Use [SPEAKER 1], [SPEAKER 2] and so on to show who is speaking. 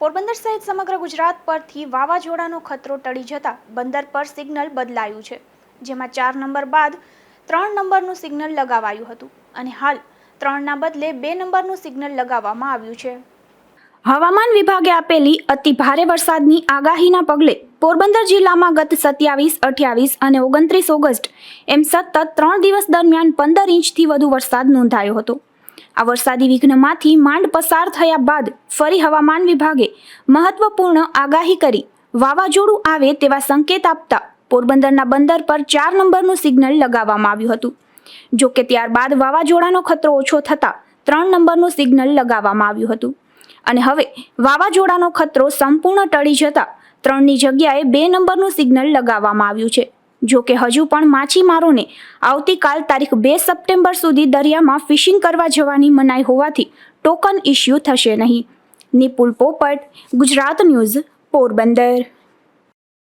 [SPEAKER 1] પોરબંદર સહિત સમગ્ર ગુજરાત પરથી વાવાઝોડાનો ખતરો ટળી જતા બંદર પર સિગ્નલ બદલાયું છે, જેમાં ચાર નંબર બાદ ત્રણ નંબરનું સિગ્નલ લગાવાયું હતું અને હાલ ત્રણના બદલે બે નંબરનું સિગ્નલ લગાવવામાં આવ્યું છે. હવામાન વિભાગે આપેલી અતિ ભારે વરસાદની આગાહીના પગલે પોરબંદર જિલ્લામાં ગત સત્યાવીસ, અઠ્યાવીસ અને ઓગણત્રીસ ઓગસ્ટ એમ સતત ત્રણ દિવસ દરમિયાન પંદર ઇંચથી વધુ વરસાદ નોંધાયો હતો. આ વરસાદી વિઘ્નમાંથી માંડ પસાર થયા બાદ ફરી હવામાન વિભાગે મહત્વપૂર્ણ આગાહી કરી. વાવાઝોડું આવે તેવા સંકેત આપતા પોરબંદરના બંદર પર ચાર નંબરનું સિગ્નલ લગાવવામાં આવ્યું હતું. જો કે ત્યારબાદ વાવાઝોડાનો ખતરો ઓછો થતાં ત્રણ નંબરનું સિગ્નલ લગાવવામાં આવ્યું હતું. અને હવે વાવાઝોડાનો ખતરો સંપૂર્ણ ટળી જતા ત્રણની જગ્યાએ બે નંબરનું સિગ્નલ લગાવવામાં આવ્યું છે. જો કે હજુ પણ માછીમારોને આવતીકાલ તારીખ બે સપ્ટેમ્બર સુધી દરિયામાં ફિશિંગ કરવા જવાની મનાઈ હોવાથી ટોકન ઇસ્યુ થશે નહીં. નિપુલ પોપટ, ગુજરાત ન્યૂઝ, પોરબંદર.